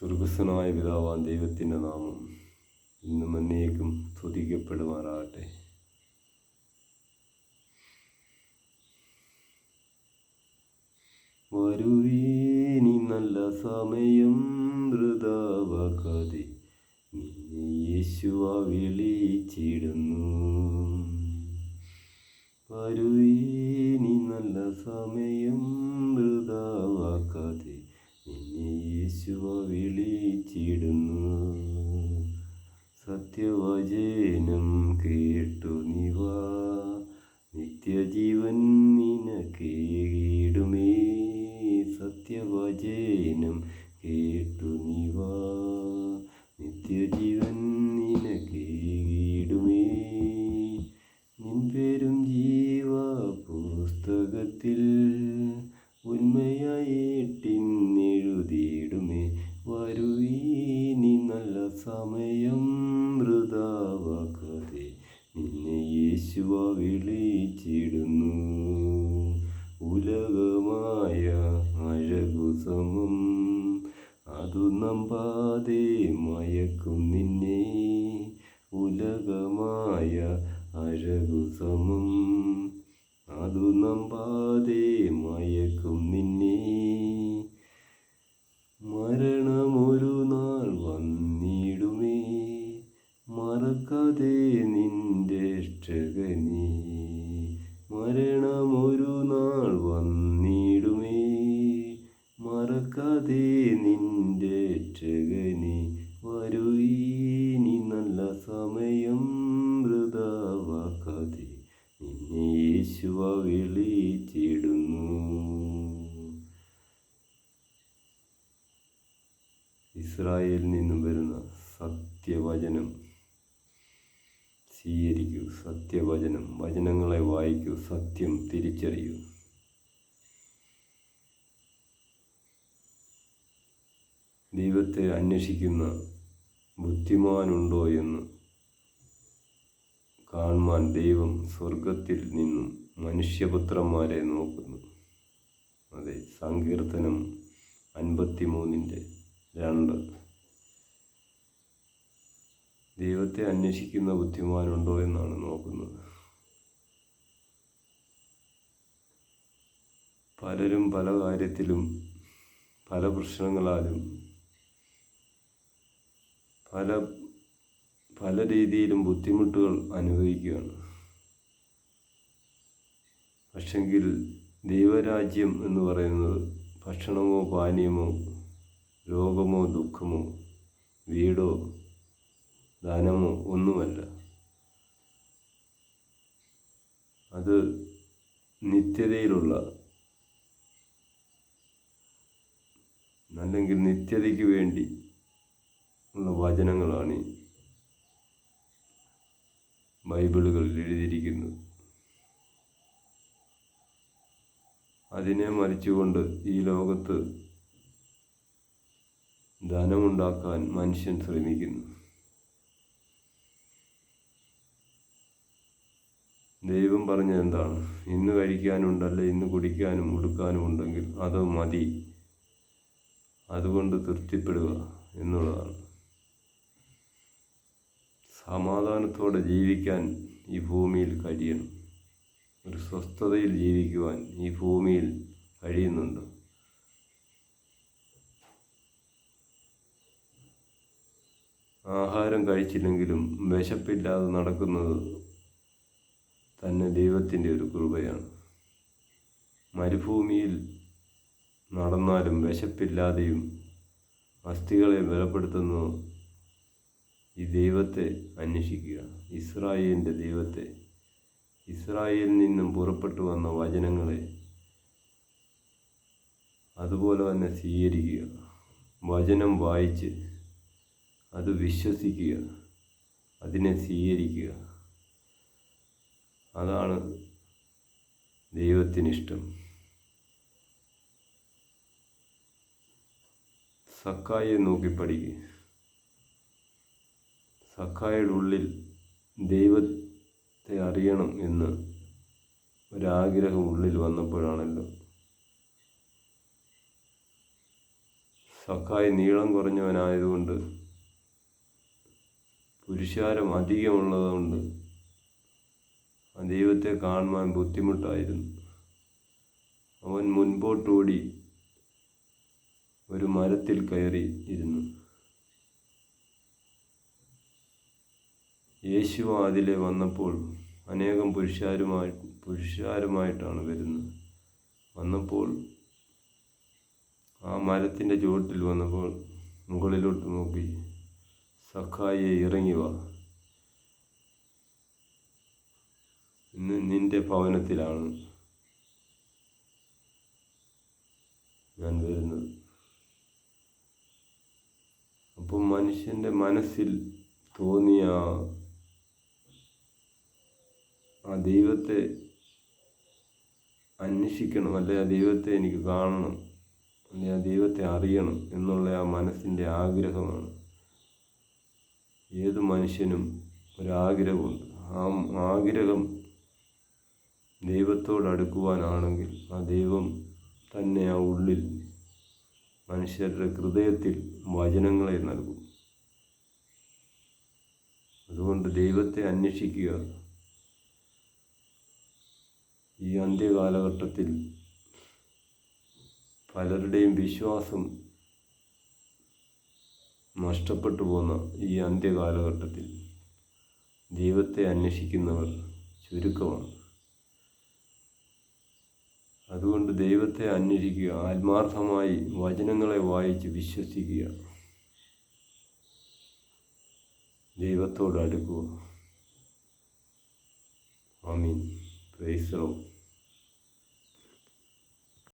സ്വർഗസ്വനായ പിതാവാൻ ദൈവത്തിന്റെ നാമം ഇന്നും എന്നേക്കും സ്തുതിക്കപ്പെടുമാറാകട്ടെ. വരുവീനി നല്ല സമയം വൃതാവാക്കാതെ യേശുവ വിളിച്ചിടുന്നു. വരുവീനി നല്ല സമയം വൃതാവാക്കാതെ നിന്നെ യേശുവ വിളിച്ചിടുന്നു. സത്യവചനം കേട്ടു നിവാ നിത്യജീവൻ നിനക്കേടുമേ സത്യവചനം കേട്ടു നിവാ നിത്യജീവൻ യേശുവ വിളിച്ചിടുന്നു. ഉലകമായ അഴകു സമം അതു നമ്പാതെ മയക്കും നിന്നെ. ഉലകമായ അഴകു സമം അതു നമ്പാതെ മയക്കും രക്ഷകനെ മരണമൊരു നാൾ വന്നിടുമേ. മറക്കാതെ നിന്റെ രക്ഷകനെ വരുവീനി നല്ല സമയം വൃതാവാക്കാതെ നിന്നെ യേശുവ വിളിച്ചിടുന്നു. ഇസ്രായേലിൽ നിന്നും വരുന്ന സത്യവചനം സ്വീകരിക്കൂ സത്യവചനം വചനങ്ങളെ വായിക്കൂ സത്യം തിരിച്ചറിയൂ. ദൈവത്തെ അന്വേഷിക്കുന്ന ബുദ്ധിമാനുണ്ടോ എന്ന് കാണുവാൻ ദൈവം സ്വർഗത്തിൽ നിന്നും മനുഷ്യപുത്രന്മാരെ നോക്കുന്നു. അതെ സങ്കീർത്തനം അൻപത്തിമൂന്നിന്റെ രണ്ട്. ദൈവത്തെ അന്വേഷിക്കുന്ന ബുദ്ധിമാനുണ്ടോ എന്നാണ് നോക്കുന്നത്. പലരും പല കാര്യത്തിലും പല പ്രശ്നങ്ങളാലും പല പല രീതിയിലും ബുദ്ധിമുട്ടുകൾ അനുഭവിക്കുകയാണ്. പക്ഷെങ്കിൽ ദൈവരാജ്യം എന്ന് പറയുന്നത് ഭക്ഷണമോ പാനീയമോ രോഗമോ ദുഃഖമോ വീടോ ധനമോ ഒന്നുമല്ല. അത് നിത്യതയിലുള്ള അല്ലെങ്കിൽ നിത്യതയ്ക്ക് വേണ്ടി ഉള്ള വചനങ്ങളാണ് ബൈബിളുകളിൽ എഴുതിയിരിക്കുന്നത്. അതിനെ മറിച്ചുകൊണ്ട് ഈ ലോകത്ത് ധനമുണ്ടാക്കാൻ മനുഷ്യൻ ശ്രമിക്കുന്നു. ദൈവം പറഞ്ഞത് എന്താണ് ഇന്ന് കഴിക്കാനുണ്ടല്ല ഇന്ന് കുടിക്കാനും ഉടുക്കാനും ഉണ്ടെങ്കിൽ അത് മതി. അതുകൊണ്ട് തൃപ്തിപ്പെടുക എന്നുള്ളതാണ്. സമാധാനത്തോടെ ജീവിക്കാൻ ഈ ഭൂമിയിൽ കഴിയണം. ഒരു സ്വസ്ഥതയിൽ ജീവിക്കുവാൻ ഈ ഭൂമിയിൽ കഴിയുന്നുണ്ട്. ആഹാരം കഴിച്ചില്ലെങ്കിലും വിശപ്പില്ലാതെ നടക്കുന്നത് തന്നെ ദൈവത്തിന്റെ ഒരു കൃപയാണ്. മരുഭൂമിയിൽ നടന്നാലും വിശപ്പില്ലാതെയും അസ്ഥികളെ ബലപ്പെടുത്തുന്നു ഈ ദൈവത്തെ അന്വേഷിക്കുക. ഇസ്രായേലിന്റെ ദൈവത്തെ. ഇസ്രായേലിൽ നിന്നും പുറപ്പെട്ടു വന്ന വചനങ്ങളെ അതുപോലെ തന്നെ സ്വീകരിക്കുക. വചനം വായിച്ച് അത് വിശ്വസിക്കുക. അതിനെ സ്വീകരിക്കുക. അതാണ് ദൈവത്തിനിഷ്ടം. സക്കായെ നോക്കി പഠിക്കുക സക്കായുടെ ഉള്ളിൽ ദൈവത്തെ അറിയണം എന്ന് ഒരാഗ്രഹം ഉള്ളിൽ വന്നപ്പോഴാണല്ലോ. സക്കായി നീളം കുറഞ്ഞവനായതുകൊണ്ട് പുരുഷാരം അധികമുള്ളതുകൊണ്ട് ദൈവത്തെ കാണുവാൻ ബുദ്ധിമുട്ടായിരുന്നു. അവൻ മുൻപോട്ടോടി ഒരു മരത്തിൽ കയറി ഇരുന്നു. യേശു അതിലെ വന്നപ്പോൾ അനേകം പുരുഷാരുമായി പുരുഷാരുമായിട്ടാണ് വരുന്നത്. വന്നപ്പോൾ ആ മരത്തിന്റെ ചുവട്ടിൽ വന്നപ്പോൾ മുകളിലോട്ട് നോക്കി സഖായെ ഇറങ്ങി വാ ഇന്ന് നിന്റെ ഭവനത്തിലാണ് ഞാൻ വരുന്നത്. അപ്പം മനുഷ്യന്റെ മനസ്സിൽ തോന്നിയ ആ- ദൈവത്തെ അന്വേഷിക്കണം അല്ലെ ആ ദൈവത്തെ എനിക്ക് കാണണം അല്ലെ ആ ദൈവത്തെ അറിയണം എന്നുള്ള ആ മനസ്സിന്റെ ആഗ്രഹമാണ്. ഏത് മനുഷ്യനും ഒരാഗ്രഹമുണ്ട്. ആ ആഗ്രഹം ദൈവത്തോട് അടുക്കുവാനാണെങ്കിൽ ആ ദൈവം തന്നെ ആ ഉള്ളിൽ മനുഷ്യരുടെ ഹൃദയത്തിൽ വചനങ്ങളെ നൽകും. അതുകൊണ്ട് ദൈവത്തെ അന്വേഷിക്കുക. ഈ അന്ത്യകാലഘട്ടത്തിൽ പലരുടെയും വിശ്വാസം നഷ്ടപ്പെട്ടു പോകുന്ന ഈ അന്ത്യകാലഘട്ടത്തിൽ ദൈവത്തെ അന്വേഷിക്കുന്നവർ ചുരുക്കമാണ് അതുകൊണ്ട് ദൈവത്തെ അന്വേഷിക്കുക ആത്മാർത്ഥമായി വചനങ്ങളെ വായിച്ച് വിശ്വസിക്കുക. ദൈവത്തോട് അടുക്കുക. ആമീൻ. Price law